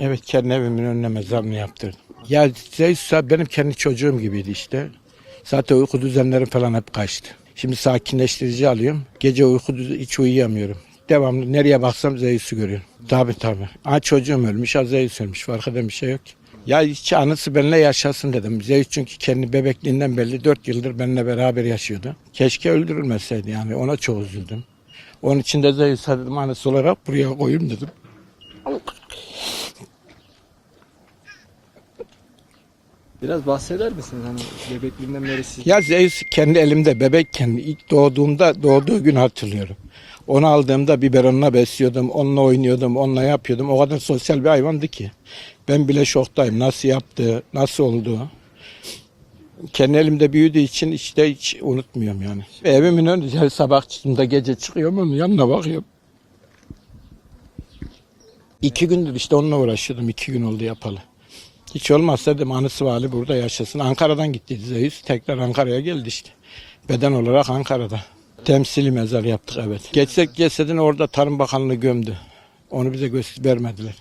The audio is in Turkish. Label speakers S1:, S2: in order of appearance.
S1: Evet kendi evimin önüne mezarını yaptırdım. Ya Zeus benim kendi çocuğum gibiydi işte. Zaten uyku düzenlerim falan hep kaçtı. Şimdi sakinleştirici alıyorum. Gece uyku hiç uyuyamıyorum. Devamlı nereye baksam Zeus'u görüyorum. Tabii tabii. Ha çocuğum ölmüş, ha Zeus ölmüş. Fark eden bir şey yok. Ya hiç anısı benimle yaşasın dedim. Zeus çünkü kendi bebekliğinden belli 4 yıldır benimle beraber yaşıyordu. Keşke öldürülmeseydi yani ona çok üzüldüm. Onun için de Zeus'a dedim anısı olarak buraya koyayım dedim.
S2: Biraz bahseder misiniz hani bebekliğinden beri siz?
S1: Ya Zeus kendi elimde bebekken ilk doğduğumda doğduğu gün hatırlıyorum. Onu aldığımda biberonla besliyordum, onunla oynuyordum, onunla yapıyordum. O kadar sosyal bir hayvandı ki. Ben bile şoktayım. Nasıl yaptı, nasıl oldu. Kendi elimde büyüdüğü için işte hiç unutmuyorum yani. Evimin önünde her sabah çıktığımda gece çıkıyorum onun yanına bakıyorum. İki gündür işte onunla uğraşıyordum. iki gün oldu yapalı. Hiç olmazsa dedim anısı vali burada yaşasın. Ankara'dan gitti Zeus. Tekrar Ankara'ya geldi işte. Beden olarak Ankara'da. Temsili mezar yaptık evet. Geçsek cesedini orada Tarım Bakanlığı gömdü. Onu bize göster vermediler.